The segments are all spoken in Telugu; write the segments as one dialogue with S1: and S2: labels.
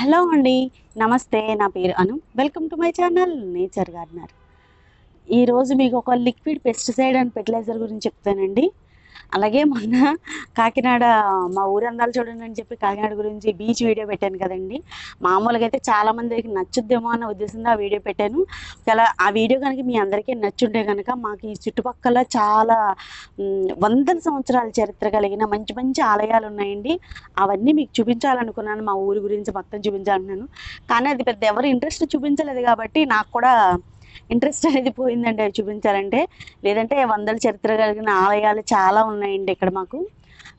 S1: హలో అండి నమస్తే నా పేరు Anu. Welcome to my channel nature gardener ఈరోజు మీకు ఒక లిక్విడ్ పెస్టిసైడ్ అండ్ ఫెర్టిలైజర్ గురించి చెప్తానండి. అలాగే మొన్న కాకినాడ మా ఊరందాలు చూడండి అని చెప్పి కాకినాడ గురించి బీచ్ వీడియో పెట్టాను కదండి. మామూలుగా అయితే చాలా మందికి నచ్చుద్దేమో అన్న ఉద్దేశంతో ఆ వీడియో పెట్టాను. చాలా ఆ వీడియో కనుక మీ అందరికీ నచ్చుంటే కనుక మాకు ఈ చుట్టుపక్కల చాలా వందల సంవత్సరాల చరిత్ర కలిగిన మంచి మంచి ఆలయాలు ఉన్నాయండి. అవన్నీ మీకు చూపించాలనుకున్నాను. మా ఊరి గురించి మొత్తం చూపించాలనుకున్నాను. కానీ అది పెద్ద ఎవరు ఇంట్రెస్ట్ చూపించలేదు కాబట్టి నాకు కూడా ఇంట్రెస్ట్ అనేది పోయిందండి అవి చూపించాలంటే. లేదంటే వందల చరిత్ర కలిగిన ఆలయాలు చాలా ఉన్నాయండి ఇక్కడ మాకు.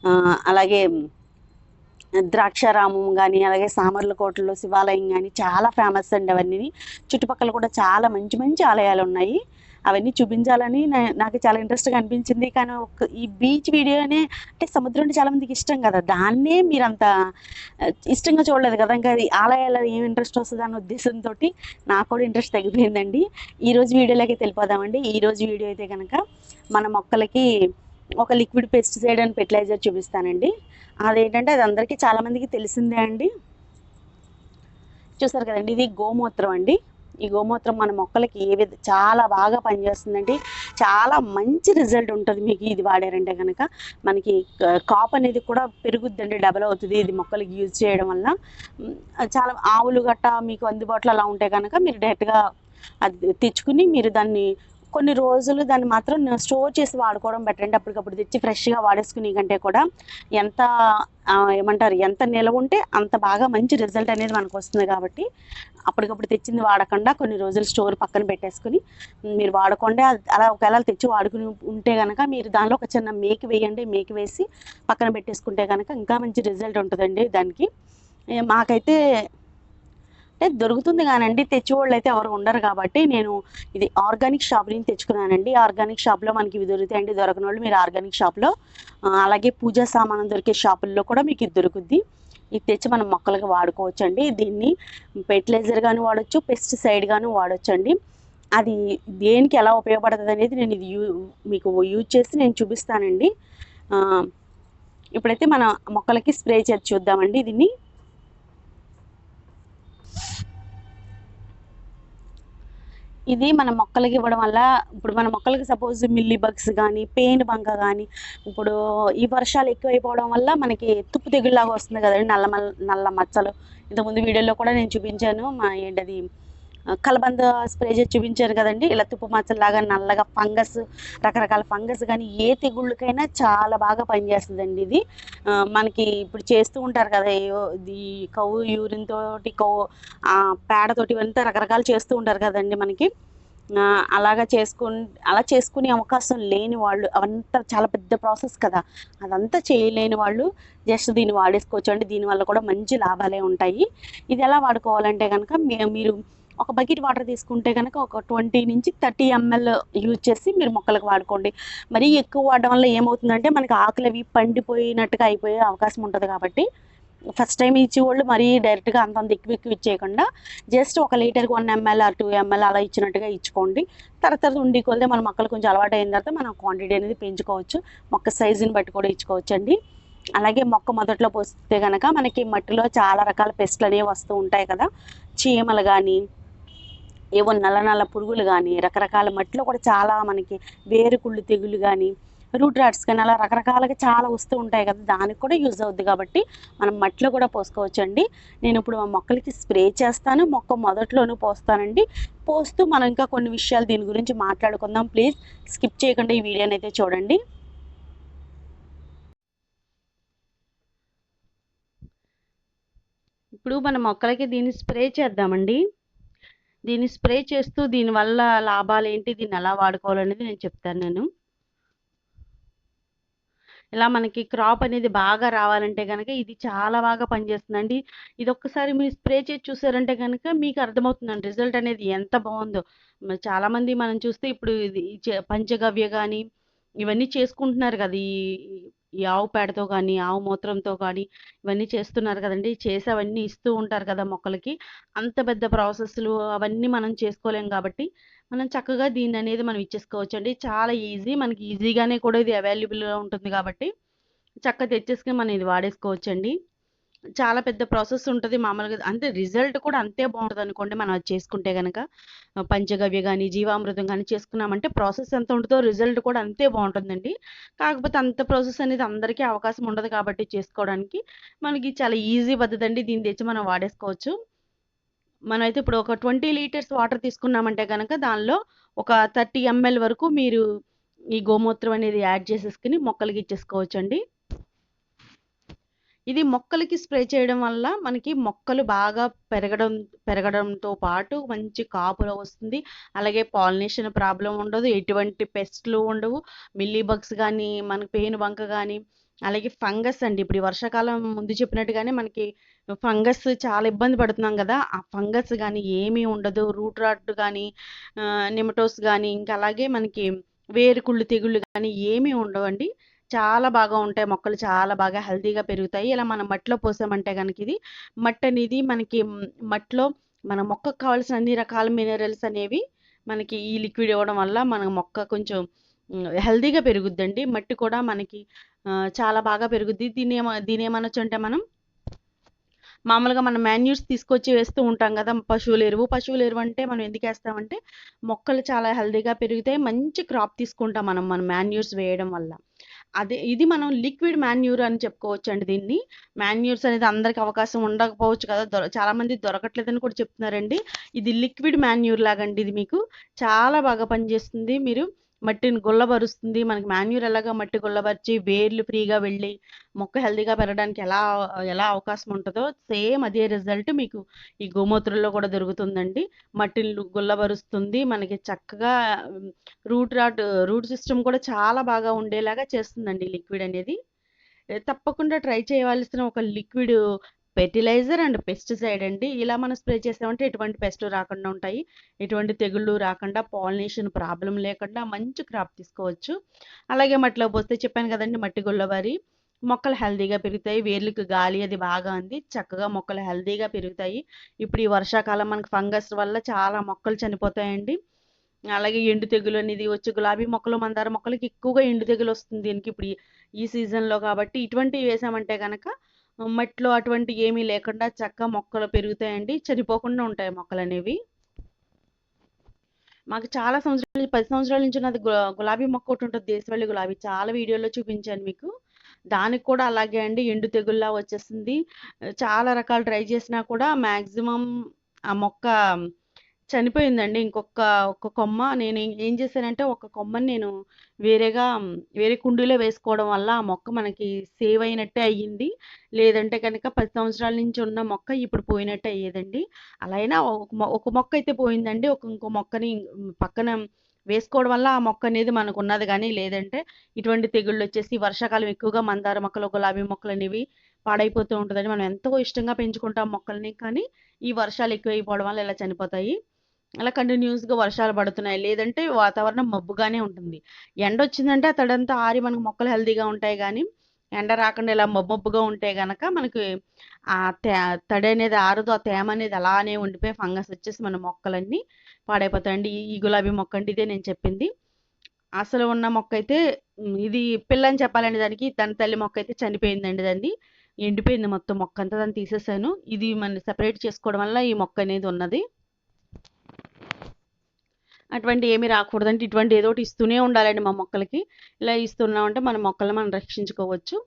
S1: ఆ, అలాగే ద్రాక్షారామం కానీ అలాగే సామర్లకోటలో శివాలయం కానీ చాలా ఫేమస్ అండి అవన్నీ చుట్టుపక్కల కూడా చాలా మంచి మంచి ఆలయాలు ఉన్నాయి. అవన్నీ చూపించాలని నాకు చాలా ఇంట్రెస్ట్గా అనిపించింది. కానీ ఒక ఈ బీచ్ వీడియోనే అంటే సముద్రం అంటే చాలా మందికి ఇష్టం కదా. దాన్నే మీరు అంత ఇష్టంగా చూడలేదు కదా. ఇంకా అది ఆలయాల్లో ఏం ఇంట్రెస్ట్ వస్తుంది అన్న ఉద్దేశంతో నాకు కూడా ఇంట్రెస్ట్ తగ్గిపోయిందండి. ఈ రోజు వీడియోలోకి తెలిపోదామండి. ఈ రోజు వీడియో అయితే కనుక మన మొక్కలకి ఒక లిక్విడ్ పెస్టిసైడ్ అండ్ ఫెర్టిలైజర్ చూపిస్తానండి. అదేంటంటే అది అందరికీ చాలామందికి తెలిసిందే అండి. చూసారు కదండి ఇది గోమూత్రం అండి. ఈ గోమూత్రం మన మొక్కలకి ఏ విధ చాలా బాగా పనిచేస్తుందండి. చాలా మంచి రిజల్ట్ ఉంటుంది మీకు ఇది వాడారంటే కనుక మనకి కాప్ అనేది కూడా పెరుగుద్దండి డబల్ అవుతుంది ఇది మొక్కలకి యూజ్ చేయడం వల్ల. చాలా ఆవులు గట్ట మీకు అందుబాటులో అలా ఉంటే కనుక మీరు డైరెక్ట్గా అది తెచ్చుకుని మీరు దాన్ని కొన్ని రోజులు దాన్ని మాత్రం స్టోర్ చేసి వాడుకోవడం బెటర్ అండి. అప్పటికప్పుడు తెచ్చి ఫ్రెష్గా వాడేసుకునే కంటే కూడా ఎంత ఏమంటారు ఎంత నిలవ ఉంటే అంత బాగా మంచి రిజల్ట్ అనేది మనకు వస్తుంది కాబట్టి అప్పటికప్పుడు తెచ్చింది వాడకుండా కొన్ని రోజులు స్టోర్ పక్కన పెట్టేసుకుని మీరు వాడకుండా. అలా ఒకవేళ తెచ్చి వాడుకుని ఉంటే కనుక మీరు దానిలో ఒక చిన్న మేకి వేయండి. మేకి వేసి పక్కన పెట్టేసుకుంటే కనుక ఇంకా మంచి రిజల్ట్ ఉంటుందండి దానికి. మాకైతే అంటే దొరుకుతుంది కానండి. తెచ్చేవాళ్ళు అయితే ఎవరు ఉండరు కాబట్టి నేను ఇది ఆర్గానిక్ షాప్ నుంచి తెచ్చుకున్నానండి. ఆర్గానిక్ షాప్లో మనకి ఇవి దొరుకుతాయండి. దొరకని వాళ్ళు మీరు ఆర్గానిక్ షాప్లో అలాగే పూజా సామానం దొరికే షాపుల్లో కూడా మీకు ఇది దొరుకుద్ది. ఇది తెచ్చి మనం మొక్కలకు వాడుకోవచ్చు అండి దీన్ని ఫెర్టిలైజర్ కానీ వాడచ్చు పెస్టిసైడ్ కానీ వాడచ్చు అండి అది దేనికి ఎలా ఉపయోగపడుతుంది అనేది నేను ఇది యూ మీకు యూజ్ చేసి నేను చూపిస్తానండి. ఇప్పుడైతే మన మొక్కలకి స్ప్రే చేసి చూద్దామండి దీన్ని. ఇది మన మొక్కలకి ఇవ్వడం వల్ల ఇప్పుడు మన మొక్కలకి సపోజ్ మిల్లీ బగ్స్ కానీ పెయిన్ బంక కానీ ఇప్పుడు ఈ వర్షాలు ఎక్కువైపోవడం వల్ల మనకి తుప్పు తెగుళ్ళలాగా వస్తుంది కదండి నల్ల నల్ల మచ్చలు. ఇంతకుముందు వీడియోలో కూడా నేను చూపించాను మా ఏంటది కలబంద స్ప్రే చేసి చూపించారు కదండి. ఇలా తుప్పు మచ్చలాగా నల్లగా ఫంగస్ రకరకాల ఫంగస్ కానీ ఏ తెగుళ్ళకైనా చాలా బాగా పనిచేస్తుందండి ఇది. మనకి ఇప్పుడు చేస్తూ ఉంటారు కదా ఏవో ఇది కవ్వు యూరిన్ తోటి కవ్వు పేడతోటి ఇవంతా రకరకాలు చేస్తూ ఉంటారు కదండి మనకి. అలాగా చేసుకుని అలా చేసుకునే అవకాశం లేని వాళ్ళు అవంతా చాలా పెద్ద ప్రాసెస్ కదా. అదంతా చేయలేని వాళ్ళు జస్ట్ దీన్ని వాడేసుకోవచ్చు అండి దీనివల్ల కూడా మంచి లాభాలే ఉంటాయి. ఇది ఎలా వాడుకోవాలంటే కనుక మీరు ఒక బకెట్ వాటర్ తీసుకుంటే కనుక ఒక ట్వంటీ నుంచి థర్టీ ఎంఎల్ యూజ్ చేసి మీరు మొక్కలకు వాడుకోండి. మరీ ఎక్కువ వాడడం వల్ల ఏమవుతుందంటే మనకి ఆకులు అవి పండిపోయినట్టుగా అయిపోయే అవకాశం ఉంటుంది కాబట్టి ఫస్ట్ టైం ఇచ్చేవాళ్ళు మరీ డైరెక్ట్గా అంతంత ఎక్కువ ఎక్కువ ఇచ్చేయకుండా జస్ట్ ఒక లీటర్కి one ML or two ML అలా ఇచ్చినట్టుగా ఇచ్చుకోండి. తర్వాత ఉండి కొలితే మన మొక్కలు కొంచెం అలవాటు అయిన తర్వాత మనం క్వాంటిటీ అనేది పెంచుకోవచ్చు. మొక్క సైజుని బట్టి కూడా ఇచ్చుకోవచ్చు అండి అలాగే మొక్క మొదట్లో పోస్తే కనుక మనకి మట్టిలో చాలా రకాల పెస్ట్లు అనేవి వస్తూ ఉంటాయి కదా. చీమలు కానీ ఏవో నల్ల నల్ల పురుగులు కానీ రకరకాల మట్టిలో కూడా చాలా మనకి వేరుకుళ్ళు తెగులు కానీ రూట్ రాట్స్ కానీ అలా రకరకాలుగా చాలా వస్తూ ఉంటాయి కదా దానికి కూడా యూజ్ అవుద్ది కాబట్టి మనం మట్టిలో కూడా పోసుకోవచ్చండి. నేను ఇప్పుడు మా మొక్కలకి స్ప్రే చేస్తాను మొక్క మొదట్లోనూ పోస్తానండి. పోస్తూ మనం ఇంకా కొన్ని విషయాలు దీని గురించి మాట్లాడుకుందాం. ప్లీజ్ స్కిప్ చేయకుండా ఈ వీడియోని అయితే చూడండి. ఇప్పుడు మన మొక్కలకి దీన్ని స్ప్రే చేద్దామండి. దీన్ని స్ప్రే చేస్తూ దీనివల్ల లాభాలు ఏంటి? దీన్ని ఎలా వాడుకోవాలనేది నేను చెప్తాను నేను. ఇలా మనకి క్రాప్ అనేది బాగా రావాలంటే కనుక ఇది చాలా బాగా పనిచేస్తుందండి. ఇది ఒక్కసారి మీరు స్ప్రే చేసి చూసారంటే కనుక మీకు అర్థమవుతుందండి. రిజల్ట్ అనేది ఎంత బాగుందో. చాలామంది మనం చూస్తే ఇప్పుడు ఇది పంచగవ్య కానీ ఇవన్నీ చేసుకుంటున్నారు కదా ఈ ఈ ఆవు పేడతో కానీ ఆవు మూత్రంతో కానీ ఇవన్నీ చేస్తున్నారు కదండి. చేసి అవన్నీ ఇస్తూ ఉంటారు కదా మొక్కలకి. అంత పెద్ద ప్రాసెస్లు అవన్నీ మనం చేసుకోలేం కాబట్టి మనం చక్కగా దీన్ని అనేది మనం ఇచ్చేసుకోవచ్చు అండి చాలా ఈజీ మనకి ఈజీగానే కూడా ఇది అవైలబుల్గా ఉంటుంది కాబట్టి చక్కగా తెచ్చేసుకుని మనం ఇది వాడేసుకోవచ్చు అండి చాలా పెద్ద ప్రాసెస్ ఉంటుంది మామూలుగా అంటే రిజల్ట్ కూడా అంతే బావుంటదనుకోండి మనం అది చేసుకుంటే కనుక పంచగవ్య కానీ జీవామృతం కానీ చేసుకున్నామంటే ప్రాసెస్ ఎంత ఉంటుందో రిజల్ట్ కూడా అంతే బాగుంటుందండి కాకపోతే అంత ప్రాసెస్ అనేది అందరికీ అవకాశం ఉండదు కాబట్టి చేసుకోవడానికి. మనకి చాలా ఈజీ పద్ధతండి. దీన్ని తెచ్చి మనం వాడేసుకోవచ్చు. మనమైతే ఇప్పుడు ఒక 20 లీటర్స్ వాటర్ తీసుకున్నామంటే కనుక దానిలో ఒక 30 ఎంఎల్ వరకు మీరు ఈ గోమూత్రం అనేది యాడ్ చేసేసుకుని మొక్కలకి ఇచ్చేసుకోవచ్చండి. ఇది మొక్కలకి స్ప్రే చేయడం వల్ల మనకి మొక్కలు బాగా పెరగడం పెరగడంతో పాటు మంచి కాపులో వస్తుంది. అలాగే పాలినేషన్ ప్రాబ్లం ఉండదు. ఎటువంటి పెస్ట్‌లు ఉండవు. మిల్లీ బగ్స్ గానీ, మనకి పేనుబంక కానీ అలాగే ఫంగస్ అండి. ఇప్పుడు వర్షాకాలం ముందు చెప్పినట్టుగానే మనకి ఫంగస్ చాలా ఇబ్బంది పడుతున్నాం కదా ఆ ఫంగస్ కానీ ఏమీ ఉండదు. రూట్ రాట్ కానీ నిమటోస్ కానీ ఇంకా అలాగే మనకి వేరుకుళ్ళు తెగుళ్ళు కానీ ఏమీ ఉండవండి. చాలా బాగా ఉంటాయి. మొక్కలు చాలా బాగా హెల్తీగా పెరుగుతాయి. ఇలా మనం మట్టిలో పోసామంటే కనుక ఇది మట్టి అనేది మనకి మట్టిలో మన మొక్కకు కావాల్సిన అన్ని రకాల మినరల్స్ అనేవి మనకి ఈ లిక్విడ్ ఇవ్వడం వల్ల మన మొక్క కొంచెం హెల్తీగా పెరుగుద్దండి. మట్టి కూడా మనకి చాలా బాగా పెరుగుద్ది. దీన్నేమ ఏమనొచ్చంటే మనం మామూలుగా మనం మాన్యూర్స్ తీసుకొచ్చి వేస్తూ ఉంటాం కదా పశువుల ఎరువు. పశువుల ఎరువు అంటే మనం ఎందుకు వేస్తామంటే మొక్కలు చాలా హెల్తీగా పెరుగుతాయి. మంచి క్రాప్ తీసుకుంటాం మనం మన మాన్యూర్స్ వేయడం వల్ల. అదే ఇది మనం లిక్విడ్ మాన్యూర్ అని చెప్పుకోవచ్చు అండి దీన్ని. మాన్యూర్స్ అనేది అందరికి అవకాశం ఉండకపోవచ్చు కదా! దొర చాలామంది దొరకట్లేదని కూడా చెప్తున్నారండి. ఇది లిక్విడ్ మాన్యూర్ లాగండి ఇది మీకు. చాలా బాగా పనిచేస్తుంది. మీరు మట్టిని గుల్లబరుస్తుంది. మనకి మాన్యూర్ ఎలాగా మట్టి గుల్లబరిచి వేర్లు ఫ్రీగా వెళ్ళి మొక్క హెల్తీగా పెరగడానికి ఎలా ఎలా అవకాశం ఉంటుందో సేమ్ అదే రిజల్ట్ మీకు ఈ గోమూత్రంలో కూడా దొరుకుతుందండి. మట్టిని గుల్లబరుస్తుంది. మనకి చక్కగా రూట్ రాట్ రూట్ సిస్టమ్ కూడా చాలా బాగా ఉండేలాగా చేస్తుందండి లిక్విడ్ అనేది. తప్పకుండా ట్రై చేయవలసిన ఒక లిక్విడ్ ఫెర్టిలైజర్ అండ్ పెస్టిసైడ్ అండి. ఇలా మనం స్ప్రే చేసామంటే ఎటువంటి పెస్ట్ రాకుండా ఉంటాయి. ఎటువంటి తెగుళ్ళు రాకుండా, పాలినేషన్ ప్రాబ్లం లేకుండా మంచి క్రాప్ తీసుకోవచ్చు. అలాగే మట్టిలో పోస్తే చెప్పాను కదండి మట్టి గుల్లబారి మొక్కలు హెల్దీగా పెరుగుతాయి. వేర్లకు గాలి అది బాగా అంది చక్కగా మొక్కలు హెల్దీగా పెరుగుతాయి. ఇప్పుడు ఈ వర్షాకాలం మనకి ఫంగస్ వల్ల చాలా మొక్కలు చనిపోతాయండి. అలాగే ఎండు తెగులు అనేది వచ్చి గులాబీ మొక్కలు, మందార మొక్కలకి ఎక్కువగా ఎండు తెగులు వస్తుంది దీనికి ఇప్పుడు ఈ సీజన్‌లో కాబట్టి ఇటువంటివి వేసామంటే కనుక మట్టిలో అటువంటివి ఏమీ లేకుండా చక్క మొక్కలు పెరుగుతాయండి. చనిపోకుండా ఉంటాయి మొక్కలు అనేవి మాకు చాలా సంవత్సరాలు పది సంవత్సరాల నుంచి నాది గులాబీ మొక్క ఒకటి ఉంటుంది దేశవాళీ గులాబీ. చాలా వీడియోలో చూపించాను మీకు. దానికి కూడా అలాగే అండి ఎండు తెగుల్లా వచ్చేసింది. చాలా రకాలు ట్రై చేసినా కూడా మాక్సిమం ఆ మొక్క చనిపోయిందండి. ఇంకొక ఒక్క కొమ్మ నేను ఏం చేశానంటే ఒక కొమ్మని నేను వేరేగా వేరే కుండీలో వేసుకోవడం వల్ల ఆ మొక్క మనకి సేవ్ అయినట్టే అయ్యింది. లేదంటే కనుక పది సంవత్సరాల నుంచి ఉన్న మొక్క ఇప్పుడు పోయినట్టే అయ్యేదండి. అలా అయినా ఒక మొ ఒక మొక్క అయితే పోయిందండి. ఒక ఇంకో మొక్కని పక్కన వేసుకోవడం వల్ల ఆ మొక్క అనేది మనకు ఉన్నది కానీ లేదంటే ఇటువంటి తెగుళ్ళు వచ్చేసి వర్షాకాలం ఎక్కువగా మందార మొక్కలు, గులాబీ మొక్కలు అనేవి పాడైపోతూ ఉంటుందని మనం ఎంతో ఇష్టంగా పెంచుకుంటాం మొక్కల్ని. కానీ ఈ వర్షాలు ఎక్కువైపోవడం వల్ల ఇలా చనిపోతాయి. అలా కంటిన్యూస్గా వర్షాలు పడుతున్నాయి. లేదంటే వాతావరణం మబ్బుగానే ఉంటుంది. ఎండొచ్చిందంటే ఆ తడంతా ఆరి మనకు మొక్కలు హెల్దీగా ఉంటాయి కానీ ఎండ రాకుండా ఇలా మబ్బుగా ఉంటే గనక మనకి ఆ తే తడి అనేది ఆరదు. ఆ తేమ అనేది అలానే ఉండిపోయి ఫంగస్ వచ్చేసి మన మొక్కలన్నీ పాడైపోతాయండి. ఈ గులాబీ మొక్క అండి ఇదే నేను చెప్పింది. అసలు ఉన్న మొక్క అయితే ఇది పిల్లని చెప్పాలండి దానికి. దాని తల్లి మొక్క అయితే చనిపోయిందండి దాన్ని. ఎండిపోయింది మొత్తం మొక్క అంతా దాన్ని తీసేసాను. ఇది మన సెపరేట్ చేసుకోవడం వల్ల ఈ మొక్క అనేది ఉన్నది. అటువంటి ఏమి రాకూడదంటే ఇటువంటి ఏదో ఒకటి ఇస్తూనే ఉండాలండి మా మొక్కలకి. ఇలా ఇస్తున్నామంటే మన మొక్కల్ని మనం రక్షించుకోవచ్చు.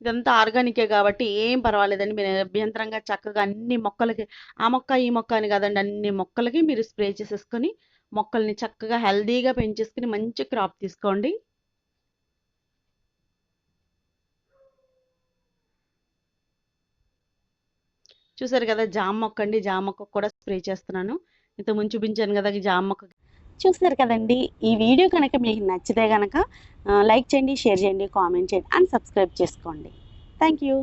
S1: ఇదంతా ఆర్గానికే కాబట్టి ఏం పర్వాలేదండి. మీరు అభ్యంతరంగా చక్కగా అన్ని మొక్కలకి ఆ మొక్క, ఈ మొక్క అని కాదండి. అన్ని మొక్కలకి మీరు స్ప్రే చేసేసుకొని మొక్కల్ని చక్కగా హెల్దీగా పెంచేసుకొని మంచి క్రాప్ తీసుకోండి. చూసారు కదా! జామ మొక్క అండి. జామ మొక్క కూడా స్ప్రే చేస్తున్నాను. ఇంతకుముందు చూపించాను కదా ఈ జామ మొక్క చూసారు కదండీ! ఈ వీడియో కనుక మీకు నచ్చితే కనుక లైక్ చేయండి, షేర్ చేయండి, కామెంట్ చేయండి అండ్ సబ్స్క్రైబ్ చేసుకోండి. Thank you.